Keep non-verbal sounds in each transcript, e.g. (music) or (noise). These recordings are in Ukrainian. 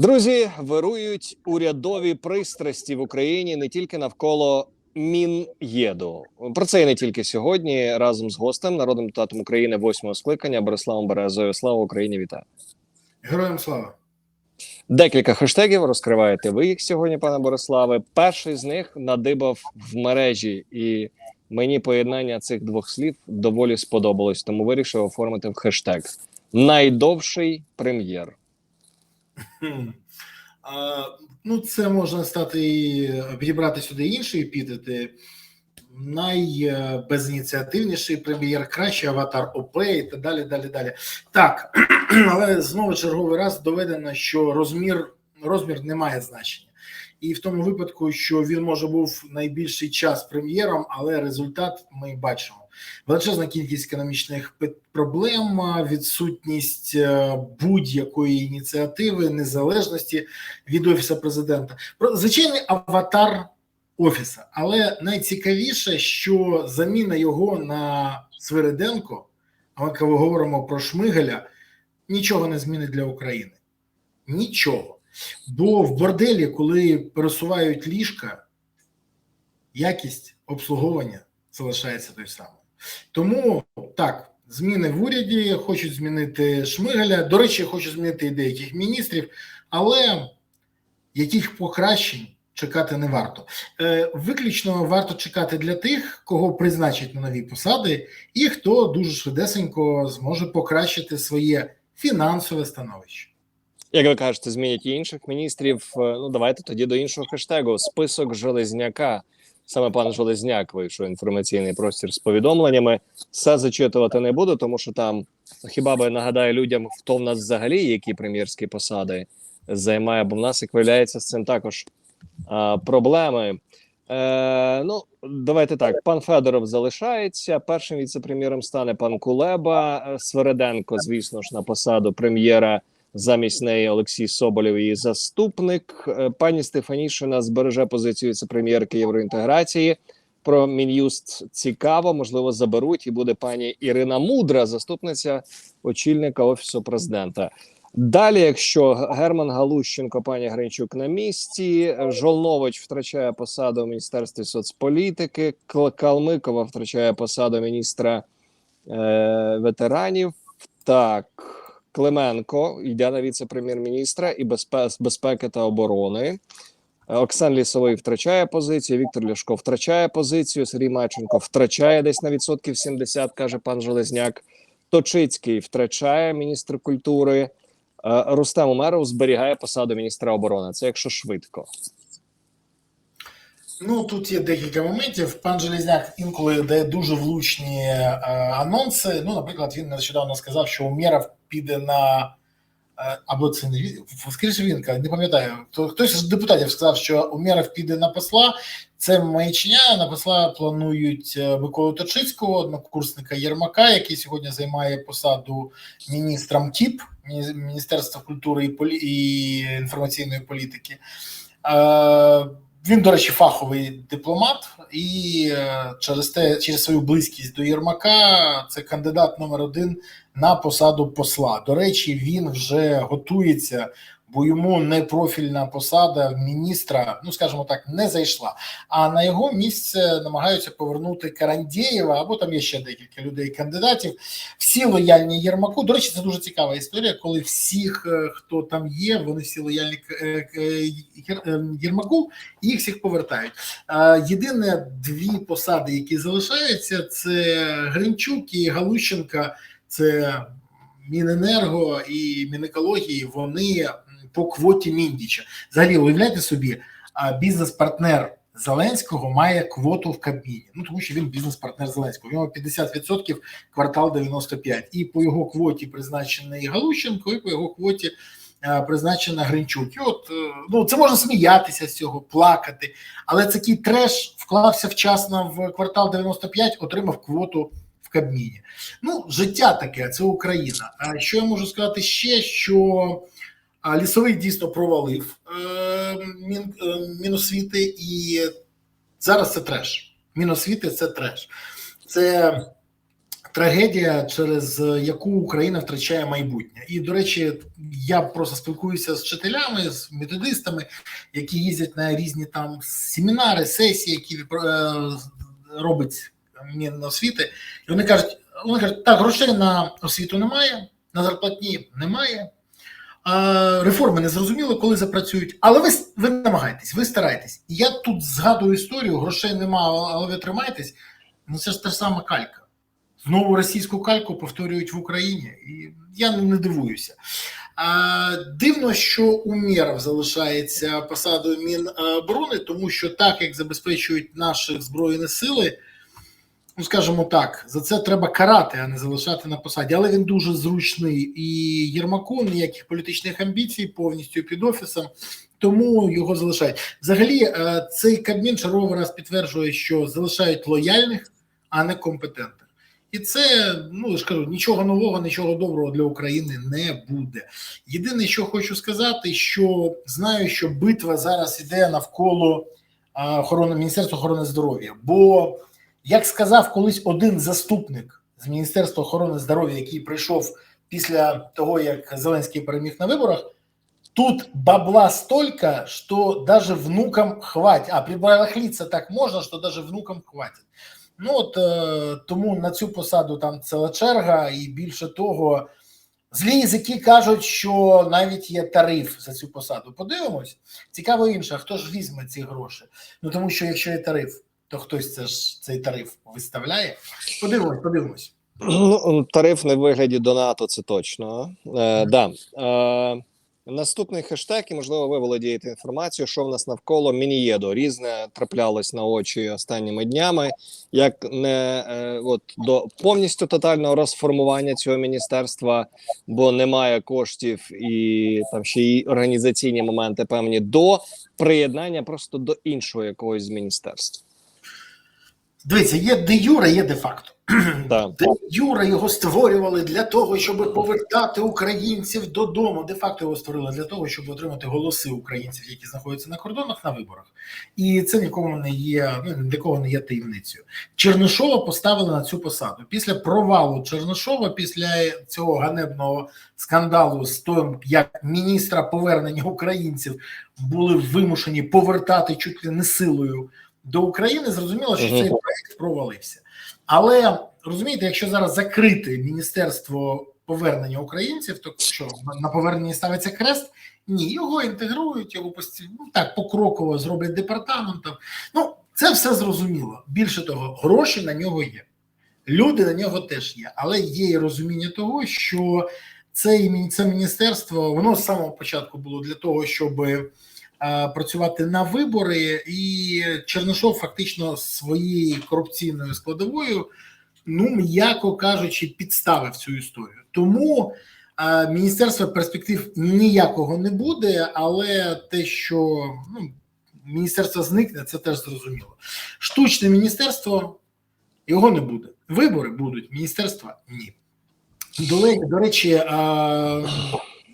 Друзі, вирують урядові пристрасті в Україні не тільки навколо Мін'єду. Про це і не тільки сьогодні. Разом з гостем, народним депутатом України, восьмого скликання Бориславом Березою. Слава Україні! Вітаю! Героям слава. Декілька хештегів розкриваєте ви їх сьогодні, пане Бориславе. Перший з них надибав в мережі, і мені поєднання цих двох слів доволі сподобалось. Тому вирішив оформити в хештег найдовший прем'єр. Ну, це можна стати і підібрати сюди інші епітети. Найбезініціативніший прем'єр, кращий аватар ОП і так далі. далі, далі. Так, (clears throat) але знову черговий раз доведено, що розмір, розмір не має значення. І в тому випадку, що він може був найбільший час прем'єром, але результат ми бачимо. Величезна кількість економічних проблем, відсутність е, будь-якої ініціативи, незалежності від офісу президента. Звичайний аватар офіса, але найцікавіше, що заміна його на Свириденко, а ми коли говоримо про Шмигаля, нічого не змінить для України. Нічого. Бо в борделі, коли пересувають ліжка, якість обслуговування залишається той самий. Тому так, зміни в уряді хочуть змінити Шмигаля. До речі, хочуть змінити і деяких міністрів, але яких покращень чекати не варто. Е, виключно варто чекати для тих, кого призначать на нові посади, і хто дуже швидесенько зможе покращити своє фінансове становище. Як ви кажете, змінять і інших міністрів. Е, Ну давайте тоді до іншого хештегу. Список Железняка. Саме пан Железняк вийшов інформаційний простір з повідомленнями. Все зачитувати не буду, тому що там хіба би нагадаю людям, хто в нас взагалі які прем'єрські посади займає, бо в нас як виявляється з цим також а, проблеми. Е, ну, давайте так. Пан Федоров залишається. Першим віце-прем'єром стане пан Кулеба. Е, Свереденко, звісно ж, на посаду прем'єра. Замість неї Олексій Соболєв, її заступник. Е, Пані Стефанішина збереже позицію віце-прем'єрки євроінтеграції. Про мін'юст цікаво, можливо, заберуть, і буде пані Ірина Мудра, заступниця очільника офісу президента. Далі, якщо Герман Галущенко, пані Гринчук на місці, Жолнович втрачає посаду в міністерстві соцполітики, Калмикова втрачає посаду міністра е, ветеранів. Так, Клименко йде на віце-прем'єр-міністра і безпе- безпеки та оборони. Оксан Лісовий втрачає позицію. Віктор Ляшко втрачає позицію. Сергій Маченко втрачає десь на відсотків 70, каже пан Железняк. Точицький втрачає міністр культури. Е, Рустем Умеров зберігає посаду міністра оборони. Це якщо швидко. Ну тут є декілька моментів. Пан Железняк інколи дає дуже влучні е, анонси. Ну, наприклад, він нещодавно сказав, що Умєров піде на е, або це не скоріше він не пам'ятаю. Хто хтось з депутатів сказав, що Умєров піде на посла. Це маячня. На посла планують е, Миколу Точицького, однокурсника Єрмака, який сьогодні займає посаду міністром ТІП Міні- Міністерства культури і інформаційної політики. Він, до речі, фаховий дипломат, і е, через те, через свою близькість до Єрмака, це кандидат номер один на посаду посла. До речі, він вже готується, бо йому не профільна посада міністра, ну скажімо так, не зайшла. А на його місце намагаються повернути Карандєєва, або там є ще декілька людей кандидатів. Всі лояльні Єрмаку. До речі, це дуже цікава історія, коли всіх, е, хто там є, вони всі лояльні е, е, Єр- Єрмаку, і їх всіх повертають. Єдине дві посади, які залишаються, це Гринчук і Галущенка. Це Міненерго і Мінекології. Вони по квоті Міндіча. Взагалі, уявляйте собі, бізнес-партнер Зеленського має квоту в Кабміні. Ну тому що він бізнес-партнер Зеленського. У нього 50% квартал 95. І по його квоті призначений Галущенко, і по його квоті призначена Гринчук. І от е, ну це можна сміятися з цього, плакати, але такий треш вклався вчасно в квартал 95, отримав квоту в Кабміні. Ну, життя таке, це Україна. А що я можу сказати ще? Що а, лісовий дійсно провалив е, е, міносвіти, і зараз це треш. Міносвіти це треш. Це трагедія, через яку Україна втрачає майбутнє. І, до речі, я просто спілкуюся з вчителями, з методистами, які їздять на різні там семінари, сесії, які е, робить Міносвіти, і вони кажуть: вони кажуть, так, грошей на освіту немає, на зарплатні немає. Реформи не зрозуміло, коли запрацюють, але ви ви намагаєтесь, ви стараєтесь. І я тут згадую історію: грошей немає, але ви тримаєтесь. Ну це ж та ж сама калька. Знову російську кальку повторюють в Україні, і я не дивуюся. А, Дивно, що Умєров залишається посадою Міноборони, тому що так як забезпечують наші збройні сили, ну скажімо так, за це треба карати, а не залишати на посаді. Але він дуже зручний і Єрмаку ніяких політичних амбіцій, повністю під офісом. Тому його залишають. Взагалі, цей Кабмін черговий раз підтверджує, що залишають лояльних, а не компетентних. І це, ну я ж кажу, нічого нового, нічого доброго для України не буде. Єдине, що хочу сказати, що знаю, що битва зараз іде навколо охорони Міністерства охорони здоров'я. Бо, як сказав колись один заступник з Міністерства охорони здоров'я, який прийшов після того, як Зеленський переміг на виборах, тут бабла столько, що даже внукам хватить. А при барахліться так можна, що даже внукам хватить. Ну от е, тому на цю посаду там ціла черга, і більше того, злі язики кажуть, що навіть є тариф за цю посаду. Подивимось, цікаво інше, хто ж візьме ці гроші? Ну тому що якщо є тариф, то хтось це ж цей тариф виставляє. Подивимось, подивимось. Ну, тариф не в вигляді донату, це точно. Е, да. Е, Наступний хештег, і можливо, ви володієте інформацією, що в нас навколо мінієдо різне траплялось на очі останніми днями, як не е, от до повністю тотального розформування цього міністерства, бо немає коштів і там ще й організаційні моменти певні до приєднання просто до іншого якогось з міністерств. Дивіться, є де юре, є де факто. (clears throat) Так. Де Юра його створювали для того, щоб повертати українців додому. Де факто його створили для того, щоб отримати голоси українців, які знаходяться на кордонах на виборах. І це нікому не є ну для кого не є таємницею. Чернишова поставили на цю посаду. Після провалу Чернишова, після цього ганебного скандалу з тим, як міністра повернення українців були вимушені повертати чуть ли не силою до України. Зрозуміло, що цей проект провалився. Але розумієте, якщо зараз закрити міністерство повернення українців, то що на поверненні ставиться крест? Ні, його інтегрують, його постійно ну, так покроково зроблять департаментом. Ну це все зрозуміло. Більше того, гроші на нього є, люди на нього теж є, але є і розуміння того, що це, це міністерство воно з самого початку було для того, щоб працювати на вибори, і Чернишов фактично своєю корупційною складовою, ну м'яко кажучи, підставив цю історію. Тому е, міністерства перспектив ніякого не буде, але те, що ну, міністерство зникне, це теж зрозуміло. Штучне міністерство його не буде. Вибори будуть, міністерства ні. До, до речі, е,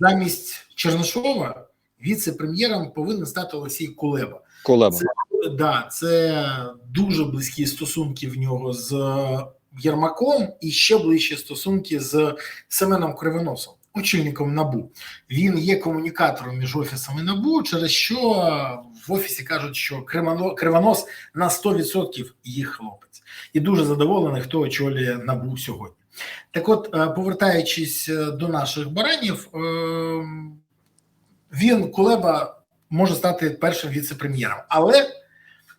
замість Чернишова віце-прем'єром повинен стати Олексій Кулеба. Кулеба. Це, да, це дуже близькі стосунки в нього з Єрмаком і ще ближчі стосунки з Семеном Кривоносом, очільником Набу. Він є комунікатором між офісами Набу, через що в офісі кажуть, що Кривонос на 100% їх хлопець, і дуже задоволений, хто очолює Набу сьогодні. Так, от, повертаючись до наших баранів. Він Кулеба може стати першим віце-прем'єром, але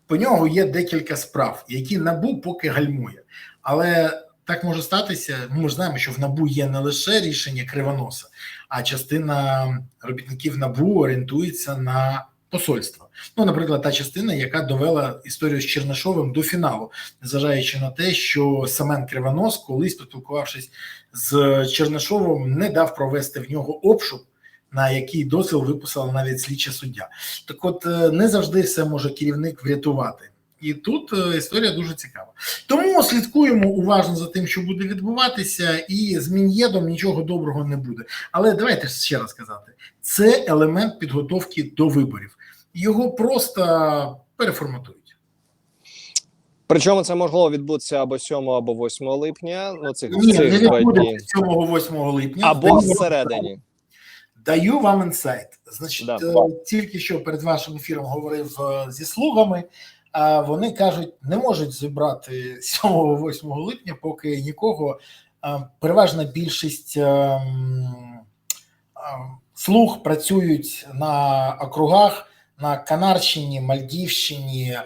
по нього є декілька справ, які набу поки гальмує. Але так може статися. Ми ж знаємо, що в набу є не лише рішення кривоноса, а частина робітників набу орієнтується на посольство. Ну, наприклад, та частина, яка довела історію з Чернишовим до фіналу, незважаючи на те, що Семен Кривонос, колись поспілкувавшись з Чернишовим, не дав провести в нього обшук на який дозвіл виписала навіть слідча суддя. Так, от е, не завжди все може керівник врятувати. І тут е, історія дуже цікава. Тому слідкуємо уважно за тим, що буде відбуватися, і з Мін'єдом нічого доброго не буде. Але давайте ще раз сказати: це елемент підготовки до виборів. Його просто переформатують. Причому це могло відбутися або 7, або 8 липня. Ну цих Ні, не цих дні. відбудеться 7-8 липня. Або всередині. Даю вам інсайт. Значить, Да. е, тільки що перед вашим ефіром говорив е, зі слугами. А вони кажуть, не можуть зібрати (laughs) 7-8 липня, поки нікого. Е, Переважна більшість слуг працюють на округах на Канарщині, Мальдівщині,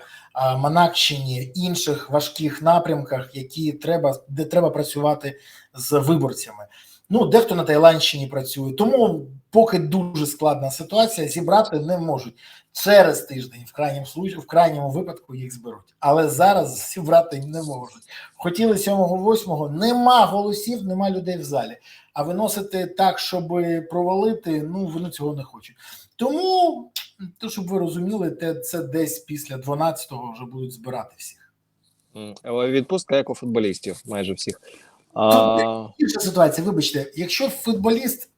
Монакщині, інших важких напрямках, які треба, де треба працювати з виборцями. Ну, дехто на Таїландщині працює, тому поки дуже складна ситуація, зібрати не можуть. Через тиждень, в крайньому в крайньому випадку їх зберуть. Але зараз зібрати не можуть. Хотіли 7-8, нема голосів, нема людей в залі. А виносити так, щоб провалити, ну вони цього не хочуть. Тому, то щоб ви розуміли, те це десь після 12-го вже будуть збирати всіх. М, е, Відпустка як у футболістів, майже всіх. А, Інша ситуація, вибачте, якщо футболіст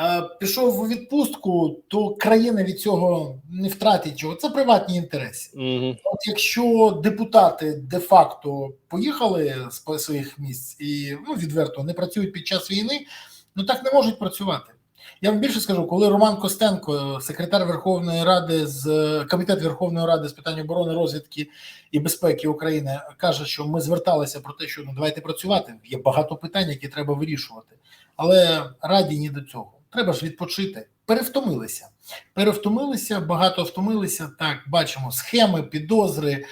е, пішов у відпустку, то країна від цього не втратить чого. Це приватні інтереси. Угу. От якщо депутати де-факто поїхали з по- своїх місць і ну відверто не працюють під час війни, ну так не можуть працювати. Я вам більше скажу, коли Роман Костенко, секретар Верховної Ради з комітет Верховної Ради з питань оборони, розвідки і безпеки України, каже, що ми зверталися про те, що ну давайте працювати. Є багато питань, які треба вирішувати, але раді ні до цього. Треба ж відпочити. Перевтомилися. Перевтомилися, багато втомилися. Так, бачимо схеми, підозри,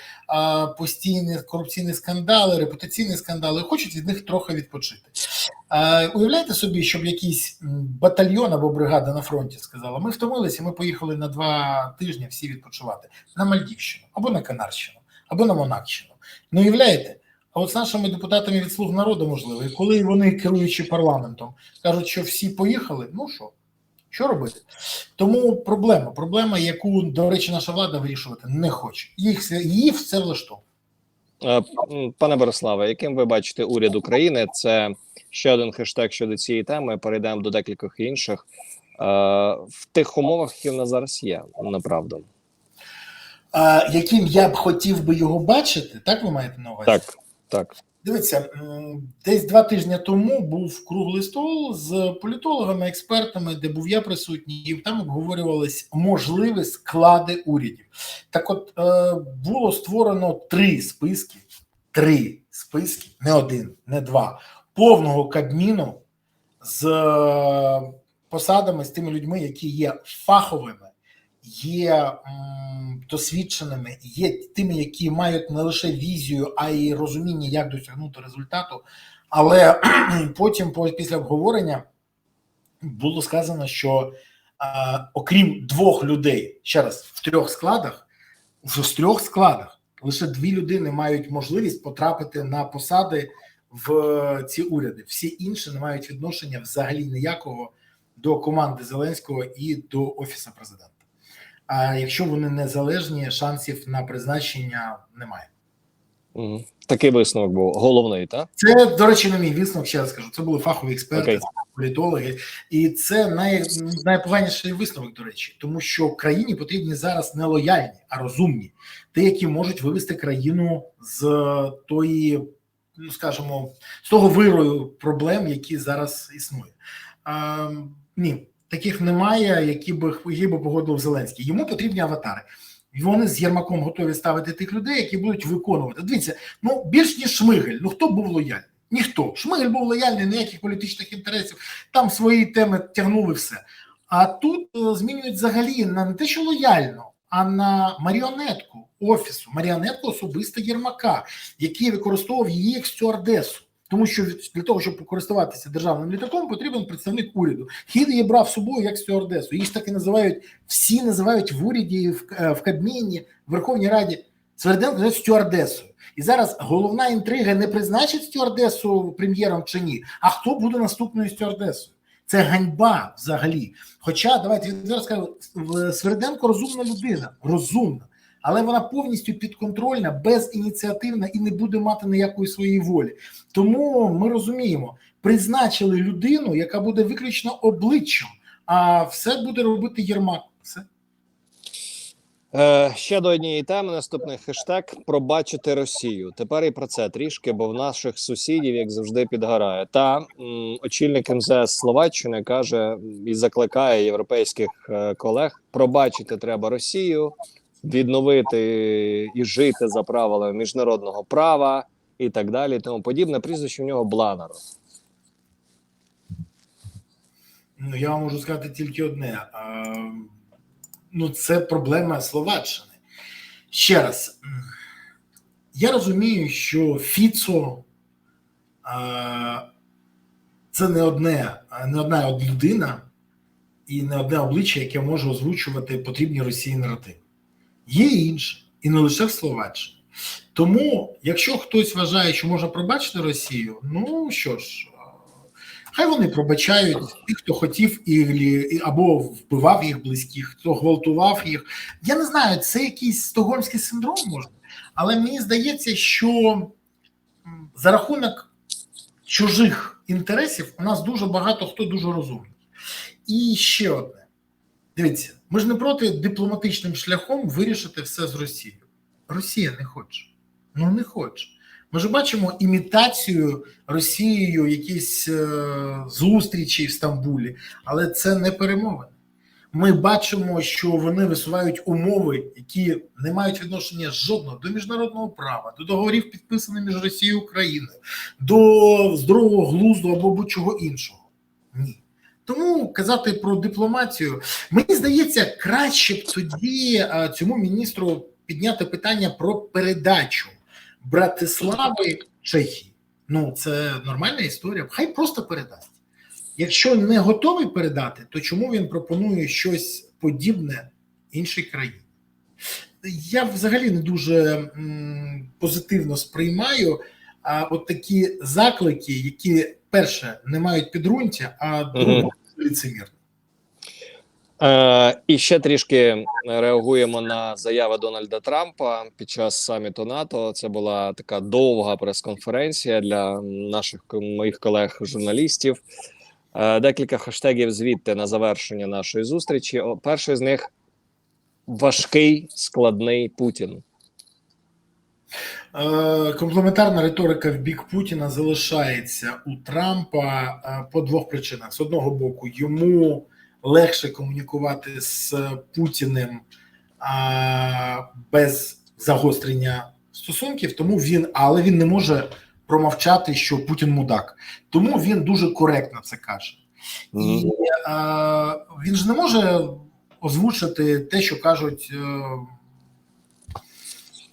постійні корупційні скандали, репутаційні скандали. Хочуть від них трохи відпочити. Уявляєте собі, щоб якийсь батальйон або бригада на фронті сказала: ми втомилися, ми поїхали на два тижні всі відпочивати на Мальдівщину, або на Канарщину, або на Монакщину. Ну, уявляєте? А от з нашими депутатами від слуг народу можливо, і коли вони керуючи парламентом кажуть, що всі поїхали, ну що? Що робити? Тому проблема, проблема, яку, до речі, наша влада вирішувати не хоче. Їх її все влаштовує. Е, Пане Бориславе, яким ви бачите уряд України? Це ще один хештег щодо цієї теми. Перейдемо до декількох інших. Е, В тих умовах, які в нас зараз є, направду. Яким я б хотів би його бачити, так ви маєте на увазі? Так, так. Дивіться, десь два тижні тому був круглий стол з політологами, експертами, де був я присутній, і там обговорювались можливі склади урядів. Так, от е, було створено три списки, три списки, не один, не два, повного кабміну з е, посадами з тими людьми, які є фаховими, є досвідченими, є тими, які мають не лише візію, а й розуміння, як досягнути результату. Але (clears throat) потім, по- після обговорення, було сказано, що окрім двох людей, ще раз в трьох складах, з трьох складах лише дві людини мають можливість потрапити на посади в ці уряди. Всі інші не мають відношення взагалі ніякого до команди Зеленського і до офісу президента. А якщо вони незалежні, шансів на призначення немає. Такий висновок був головний, так? Це, до речі, не мій висновок, ще раз скажу. Це були фахові експерти, Окей. політологи, і це най, найпоганіший висновок, до речі, тому що країні потрібні зараз не лояльні, а розумні, ті, які можуть вивести країну з тої, ну скажімо, з того вирою проблем, які зараз існує. А, ні, таких немає, які би які би погодив Зеленський. Йому потрібні аватари. І Вони з Єрмаком готові ставити тих людей, які будуть виконувати. Дивіться, ну більш ніж Шмигель. Ну хто був лояльний? Ніхто. Шмигель був лояльний, ніяких політичних інтересів. Там свої теми тягнули все. А тут е, змінюють взагалі на не те, що лояльно, а на маріонетку офісу, маріонетку особисто Єрмака, який використовував її як стюардесу. Тому що для того, щоб користуватися державним літаком, потрібен представник уряду. Хід її брав з собою як стюардесу. Її ж так і називають, всі називають в уряді, в, е, в Кабміні, в Верховній Раді. Сверденко стюардесою. І зараз головна інтрига не призначить стюардесу прем'єром чи ні, а хто буде наступною стюардесою. Це ганьба взагалі. Хоча давайте зараз скажу, Сверденко розумна людина, розумна, але вона повністю підконтрольна, безініціативна і не буде мати ніякої своєї волі. Тому ми розуміємо, призначили людину, яка буде виключно обличчям, а все буде робити Єрмак. Все. Е, ще до однієї теми. Наступний хештег пробачити Росію. Тепер і про це трішки, бо в наших сусідів, як завжди, підгорає. Та м, очільник МЗС Словаччини каже і закликає європейських е, колег: пробачити треба Росію, відновити і жити за правилами міжнародного права і так далі. і Тому подібне. Прізвище в нього Бланаров. Ну, я вам можу сказати тільки одне. А, ну, це проблема Словаччини. Ще раз, я розумію, що Фіцо а, це не одне, не одна людина і не одне обличчя, яке може озвучувати потрібні Росії наративи. Є і інше, і не лише в Словаччині. Тому, якщо хтось вважає, що можна пробачити Росію, ну що ж, хай вони пробачають тих, хто хотів і- або вбивав їх близьких, хто гвалтував їх. Я не знаю, це якийсь стокгольмський синдром може, але мені здається, що за рахунок чужих інтересів у нас дуже багато хто дуже розумний. І ще одне: дивіться, ми ж не проти дипломатичним шляхом вирішити все з Росією. Росія не хоче. Ну не хоче. Ми ж бачимо імітацію Росією, якісь е, зустрічі в Стамбулі, але це не перемовини. Ми бачимо, що вони висувають умови, які не мають відношення жодного до міжнародного права, до договорів, підписаних між Росією і Україною, до здорового глузду або будь-чого іншого. Ні. Тому казати про дипломатію, мені здається, краще б тоді цьому міністру підняти питання про передачу Братислави Чехії. Ну, це нормальна історія. Хай просто передасть. Якщо не готовий передати, то чому він пропонує щось подібне іншій країні? Я взагалі не дуже позитивно сприймаю а, от такі заклики, які перше не мають підґрунтя, а друге Мгм. лицемірні. Е, і ще трішки реагуємо на заяви Дональда Трампа під час саміту НАТО. Це була така довга прес-конференція для наших моїх колег-журналістів. Е, декілька хештегів звідти на завершення нашої зустрічі. Перший з них важкий складний Путін. Е, Комплементарна риторика в бік Путіна залишається у Трампа е, по двох причинах: з одного боку, йому легше комунікувати з Путіним без загострення стосунків, тому він, але він не може промовчати, що Путін мудак. Тому він дуже коректно це каже. І е, він ж не може озвучити те, що кажуть.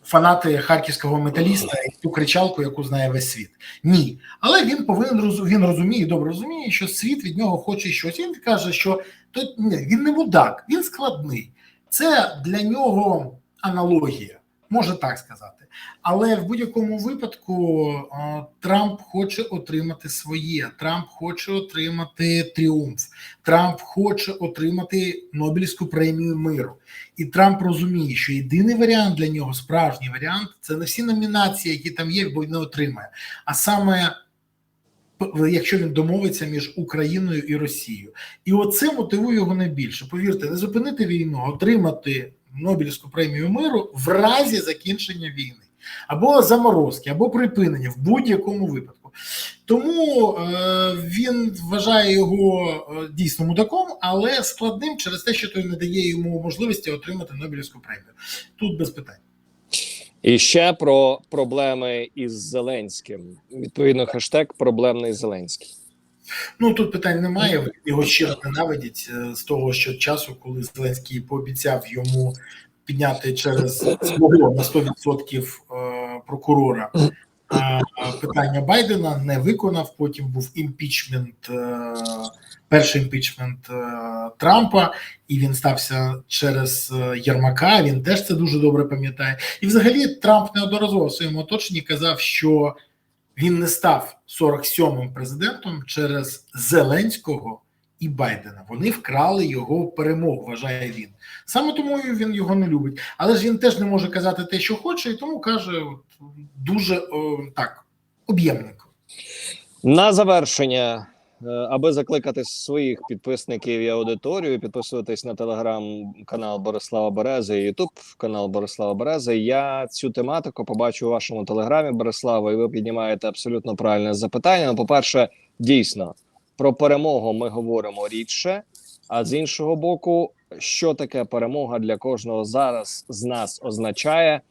Фанати харківського металіста і ту кричалку, яку знає весь світ. Ні. Але він повинен він розуміє, добре розуміє, що світ від нього хоче щось. Він каже, що то, ні, він не мудак, він складний. Це для нього аналогія, може так сказати. Але в будь-якому випадку е, Трамп хоче отримати своє. Трамп хоче отримати тріумф. Трамп хоче отримати Нобелівську премію миру. І Трамп розуміє, що єдиний варіант для нього, справжній варіант, це не всі номінації, які там є, бо він не отримає. А саме якщо він домовиться між Україною і Росією, і оце мотивує його найбільше. Повірте, не зупинити війну, отримати Нобелівську премію миру в разі закінчення війни, або заморозки, або припинення в будь-якому випадку. Тому е, він вважає його е, дійсно мудаком, але складним через те, що той не дає йому можливості отримати Нобелівську премію. Тут без питань. І ще про проблеми із Зеленським. Відповідно, хештег проблемний Зеленський. Ну тут питань немає. Його щиро ненавидять е, з того, що часу, коли Зеленський пообіцяв йому підняти через свого на 100% е, прокурора питання Байдена, не виконав. Потім був імпічмент, е, перший імпічмент Трампа, і він стався через Єрмака. Він теж це дуже добре пам'ятає. І взагалі Трамп неодноразово в своєму оточенні казав, що він не став 47-м президентом через Зеленського і Байдена. Вони вкрали його перемогу, вважає він. Саме тому він його не любить. Але ж він теж не може казати те, що хоче, і тому каже дуже о, так об'ємненько. На завершення аби закликати своїх підписників і аудиторію, підписуватись на телеграм-канал Борислава Берези і Ютуб канал Борислава Берези. Я цю тематику побачу у вашому телеграмі Борислава, і ви піднімаєте абсолютно правильне запитання. Ну, по-перше, дійсно про перемогу ми говоримо рідше. А з іншого боку, що таке перемога для кожного зараз з нас означає?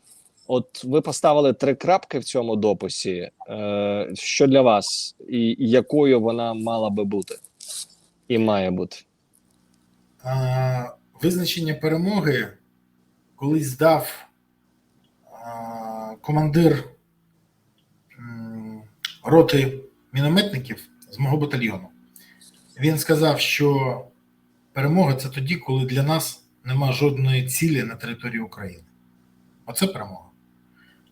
От ви поставили три крапки в цьому дописі. Е, що для вас, і якою вона мала би бути, і має бути? А, Визначення перемоги колись дав а, командир роти мінометників з мого батальйону. Він сказав, що перемога це тоді, коли для нас нема жодної цілі на території України. Оце перемога.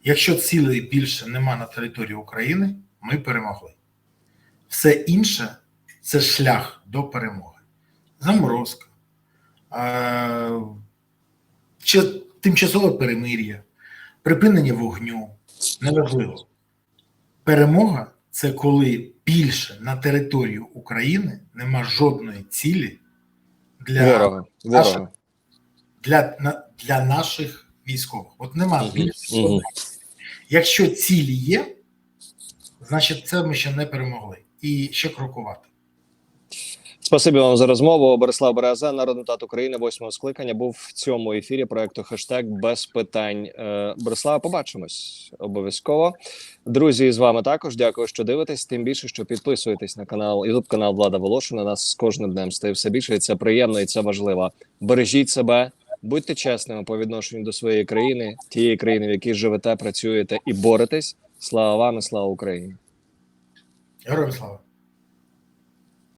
Якщо цілей більше нема на території України, ми перемогли. Все інше це шлях до перемоги. Заморозка, е, чи- тимчасове перемир'я, припинення вогню. Неважливо. Перемога це коли більше на територію України нема жодної цілі для. Ворога. для, для наших військових. От нема більше. Якщо цілі є, значить це ми ще не перемогли. І ще крокувати. Спасибі вам за розмову. Борислав Береза, народний депутат України, восьмого скликання, був в цьому ефірі проекту хештег без питань. Е, Борислава, побачимось обов'язково. Друзі, з вами також дякую, що дивитесь. Тим більше, що підписуєтесь на канал Ютуб канал Влада Волошина. Нас з кожним днем стає все більше. І це приємно і це важливо. Бережіть себе, будьте чесними по відношенню до своєї країни, тієї країни, в якій живете, працюєте і боретесь. Слава вам і слава Україні. Героям слава!